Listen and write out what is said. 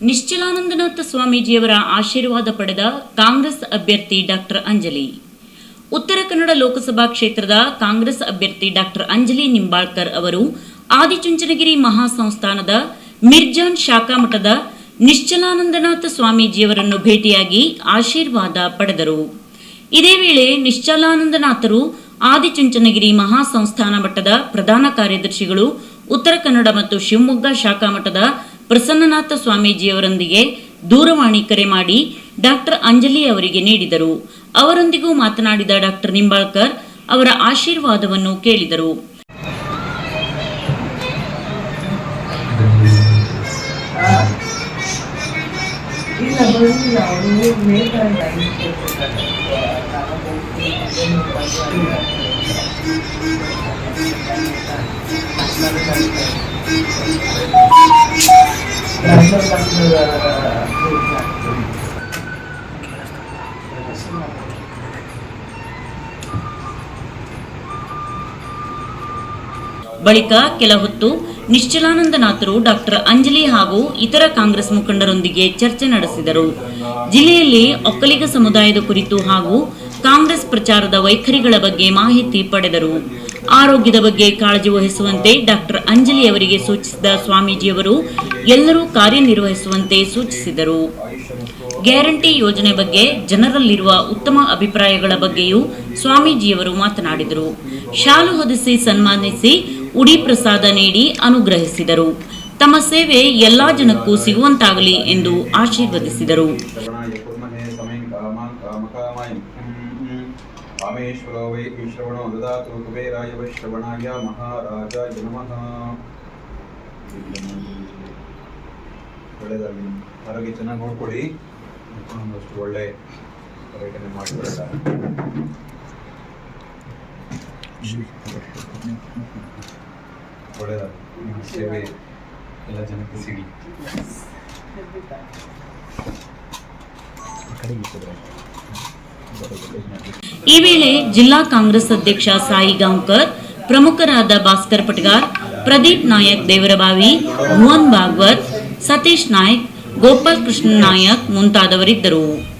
ನಿಶ್ಚಲಾನಂದನಾಥ ಸ್ವಾಮೀಜಿಯವರ ಆಶೀರ್ವಾದ ಪಡೆದ ಕಾಂಗ್ರೆಸ್ ಅಭ್ಯರ್ಥಿ ಡಾಕ್ಟರ್ ಅಂಜಲಿ. ಉತ್ತರ ಕನ್ನಡ ಲೋಕಸಭಾ ಕ್ಷೇತ್ರದ ಕಾಂಗ್ರೆಸ್ ಅಭ್ಯರ್ಥಿ ಡಾಕ್ಟರ್ ಅಂಜಲಿ ನಿಂಬಾಳ್ಕರ್ ಅವರು ಆದಿಚುಂಚನಗಿರಿ ಮಹಾಸಂಸ್ಥಾನದ ಮಿರ್ಜಾನ್ ಶಾಖಾ ಮಠದ ನಿಶ್ಚಲಾನಂದನಾಥ ಸ್ವಾಮೀಜಿಯವರನ್ನು ಭೇಟಿಯಾಗಿ ಆಶೀರ್ವಾದ ಪಡೆದರು. ಇದೇ ವೇಳೆ ನಿಶ್ಚಲಾನಂದನಾಥರು ಆದಿಚುಂಚನಗಿರಿ ಮಹಾಸಂಸ್ಥಾನ ಮಠದ ಪ್ರಧಾನ ಕಾರ್ಯದರ್ಶಿಗಳು ಉತ್ತರ ಕನ್ನಡ ಮತ್ತು ಶಿವಮೊಗ್ಗ ಶಾಖಾ ಮಠದ ಪ್ರಸನ್ನನಾಥ ಸ್ವಾಮೀಜಿಯವರೊಂದಿಗೆ ದೂರವಾಣಿ ಕರೆ ಮಾಡಿ ಡಾಕ್ಟರ್ ಅಂಜಲಿ ಅವರಿಗೆ ನೀಡಿದರು. ಅವರೊಂದಿಗೂ ಮಾತನಾಡಿದ ಡಾಕ್ಟರ್ ನಿಂಬಾಳ್ಕರ್ ಅವರ ಆಶೀರ್ವಾದವನ್ನು ಕೇಳಿದರು. ಬಳಿಕ ಕೆಲ ಹೊತ್ತು ನಿಶ್ಚಲಾನಂದನಾಥರು ಡಾಕ್ಟರ್ ಅಂಜಲಿ ಹಾಗೂ ಇತರ ಕಾಂಗ್ರೆಸ್ ಮುಖಂಡರೊಂದಿಗೆ ಚರ್ಚೆ ನಡೆಸಿದರು. ಜಿಲ್ಲೆಯಲ್ಲಿ ಒಕ್ಕಲಿಗ ಸಮುದಾಯದ ಕುರಿತು ಹಾಗೂ ಕಾಂಗ್ರೆಸ್ ಪ್ರಚಾರದ ವೈಖರಿಗಳ ಬಗ್ಗೆ ಮಾಹಿತಿ ಪಡೆದರು. ಆರೋಗ್ಯದ ಬಗ್ಗೆ ಕಾಳಜಿ ವಹಿಸುವಂತೆ ಡಾಕ್ಟರ್ ಅಂಜಲಿ ಅವರಿಗೆ ಸೂಚಿಸಿದ ಸ್ವಾಮೀಜಿಯವರು ಎಲ್ಲರೂ ಕಾರ್ಯನಿರ್ವಹಿಸುವಂತೆ ಸೂಚಿಸಿದರು. ಗ್ಯಾರಂಟಿ ಯೋಜನೆ ಬಗ್ಗೆ ಜನರಲ್ಲಿರುವ ಉತ್ತಮ ಅಭಿಪ್ರಾಯಗಳ ಬಗ್ಗೆಯೂ ಸ್ವಾಮೀಜಿಯವರು ಮಾತನಾಡಿದರು. ಶಾಲು ಹೊದಿಸಿ ಸನ್ಮಾನಿಸಿ ಉಡಿ ಪ್ರಸಾದ ನೀಡಿ ಅನುಗ್ರಹಿಸಿದರು. ತಮ್ಮ ಸೇವೆ ಎಲ್ಲಾ ಜನಕ್ಕೂ ಸಿಗುವಂತಾಗಲಿ ಎಂದು ಆಶೀರ್ವದಿಸಿದರು. ಒಳ್ಳೆಯದಾಗಲಿ ಆರೋಗ್ಯ ಚೆನ್ನಾಗಿ ನೋಡ್ಕೊಳ್ಳಿ. ಒಂದಷ್ಟು ಒಳ್ಳೆ ಪರ್ಯಟನೆ ಮಾಡಿಕೊಳ್ಳ ಒಳ್ಳೇದಾಗಲಿ. ನಿಮ್ಮ ಸೇವೆ ಎಲ್ಲ ಜನಕ್ಕೆ ಸಿಗಲಿ. ಈ ವೇಳೆ ಜಿಲ್ಲಾ ಕಾಂಗ್ರೆಸ್ ಅಧ್ಯಕ್ಷ ಸಾಯಿ ಗಾಂವ್ಕರ್, ಪ್ರಮುಖರಾದ ಭಾಸ್ಕರ್ ಪಟ್ಗಾರ್, ಪ್ರದೀಪ್ ನಾಯಕ್ ದೇವರಬಾವಿ ಭುವನ್ ಭಾಗವತ್ ಸತೀಶ್ ನಾಯ್ಕ್ ಗೋಪಾಲ್ ಕೃಷ್ಣ ನಾಯಕ್ ಮುಂತಾದವರಿದ್ದರು.